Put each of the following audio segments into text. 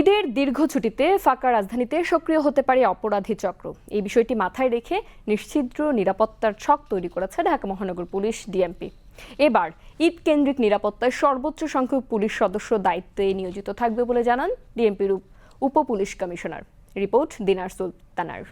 ঈদের দীর্ঘ ছুটিতে ফাঁকা রাজধানীতে সক্রিয় হতে পারে অপরাধী চক্র। এই বিষয়টি মাথায় রেখে নিশ্চিদ্র নিরাপত্তার ছক তৈরি করেছে ঢাকা মহানগর পুলিশ ডিএমপি। এবার ঈদ কেন্দ্রিক নিরাপত্তায় সর্বোচ্চ সংখ্যক পুলিশ সদস্য দায়িত্বে নিয়োজিত থাকবে বলে জানান ডিএমপির উপ পুলিশ কমিশনার। রিপোর্ট দিনার সুলতানার।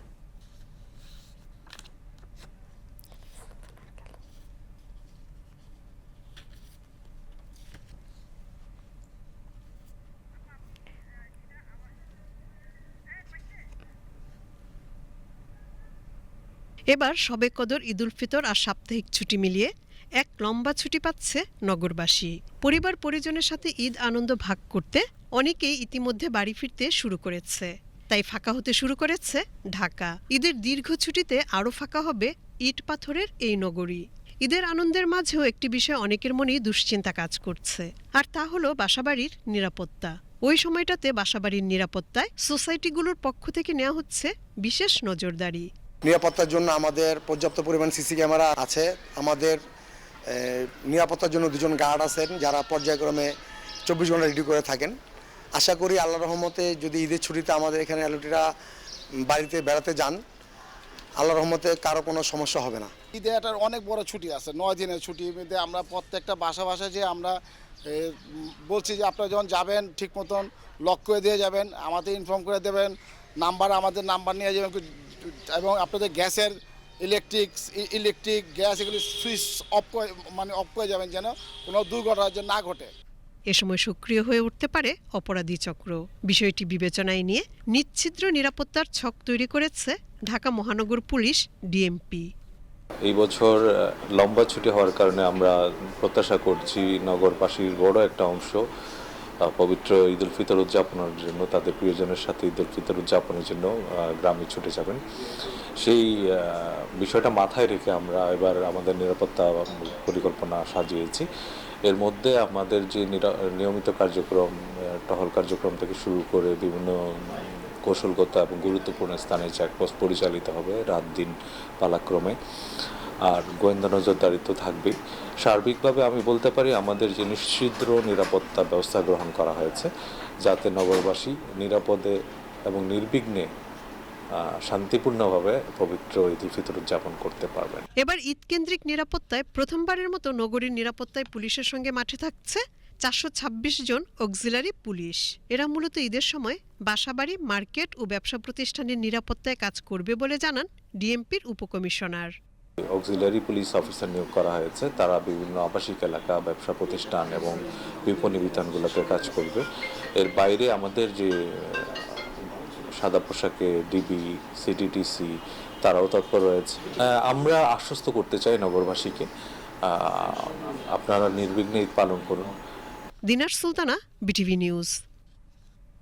এবার শবে কদর ঈদুল ফিতর আর সাপ্তাহিক ছুটি মিলিয়ে এক লম্বা ছুটি পাচ্ছে নগরবাসী। পরিবার পরিজনের সাথে ঈদ আনন্দ ভাগ করতে অনেকেই ইতিমধ্যে বাড়ি ফিরতে শুরু করেছে। তাই ফাঁকা হতে শুরু করেছে ঢাকা। ঈদের দীর্ঘ ছুটিতে আরও ফাঁকা হবে ইট পাথরের এই নগরী। ঈদের আনন্দের মাঝেও একটি বিষয় অনেকের মনেই দুশ্চিন্তা কাজ করছে। আর তা হলো বাসাবাড়ির নিরাপত্তা। ওই সময়টাতে বাসাবাড়ির নিরাপত্তায় সোসাইটিগুলোর পক্ষ থেকে নেওয়া হচ্ছে বিশেষ নজরদারি। নিরাপত্তার জন্য আমাদের পর্যাপ্ত পরিমাণ সিসি ক্যামেরা আছে। আমাদের নিরাপত্তার জন্য দুজন গার্ড আছেন যারা পর্যায়ক্রমে চব্বিশ ঘণ্টা রেডি করে থাকেন। আশা করি আল্লাহ রহমতে যদি ঈদের ছুটিতে আমাদের এখানে এলুটিরা বাড়িতে বেড়াতে যান আল্লাহ রহমতে কারও কোনো সমস্যা হবে না। ঈদে একটা অনেক বড় ছুটি আছে, নয় দিনের ছুটি। মধ্যে আমরা প্রত্যেকটা বাসা বাসা যে আমরা বলছি যে আপনারা যখন যাবেন, ঠিক মতন লক করে দিয়ে যাবেন, আমাদের ইনফর্ম করে দেবেন নাম্বার আমাদের নাম্বার নিয়ে যাবেন এবং আপনাদের গ্যাসের ইলেকট্রিক ইলেকট্রিক গ্যাস এগুলি সুইচ অফ করে মানে অফ করে যাবেন যেন কোনো দুর্ঘটনা যেন না ঘটে। এ সময় সক্রিয় হয়ে উঠতে পারে অপরাধী চক্র। বিষয়টি বিবেচনায় নিয়ে নিচ্ছিদ্র নিরাপত্তার ছক তৈরি করেছে ঢাকা মহানগর পুলিশ ডিএমপি। এই বছর লম্বা ছুটি হওয়ার কারণে আমরা প্রত্যাশা করছি নগরবাসীর বড় একটা অংশ পবিত্র ঈদ উল ফিতর উদযাপনের জন্য, তাদের প্রিয়জনের সাথে ঈদ উল ফিতর উদযাপনের জন্য গ্রামে ছুটে যাবেন। সেই বিষয়টা মাথায় রেখে আমরা এবার আমাদের নিরাপত্তা পরিকল্পনা সাজিয়েছি। এর মধ্যে আমাদের যে নিয়মিত কার্যক্রম টহল কার্যক্রম থেকে শুরু করে বিভিন্ন কৌশলগত এবং গুরুত্বপূর্ণ স্থানে চেকপোস্ট পরিচালিত হবে রাত দিন পালাক্রমে। আর গোয়েন্দা নজরদারি তো থাকবেই। সার্বিকভাবে আমি বলতে পারি আমাদের যে নিশ্ছিদ্র নিরাপত্তা ব্যবস্থা গ্রহণ করা হয়েছে, যাতে নগরবাসী নিরাপদে এবং নির্বিঘ্নে শান্তিপূর্ণভাবে পবিত্র ঈদ ফিতর উদযাপন করতে পারবেন। এবার ঈদ কেন্দ্রিক নিরাপত্তায় প্রথমবারের মতো নগরীর নিরাপত্তায় পুলিশের সঙ্গে মাঠে থাকছে চারশো ছাব্বিশ জন অক্সিলারি পুলিশ। এরা মূলত ঈদের সময় বাসাবাড়ি, মার্কেট ও ব্যবসা প্রতিষ্ঠানের নিরাপত্তায় কাজ করবে বলে জানান ডিএমপির উপকমিশনার। অক্সিলারি পুলিশ অফিসার নিয়োগ করা হয়েছে। তারা বিভিন্ন আবাসিক এলাকা, ব্যবসা প্রতিষ্ঠান এবং বিপণী বিতানগুলোতে কাজ করবে। এর বাইরে আমাদের যে সাদা পোশাকে ডিবি সিটিটিসি তারাও তৎপর রয়েছে। আমরা আশ্বস্ত করতে চাই নগরবাসীকে। আপনারা নির্বিঘ্নে পালন করুন। দিনার সুলতানা বিটিভি নিউজ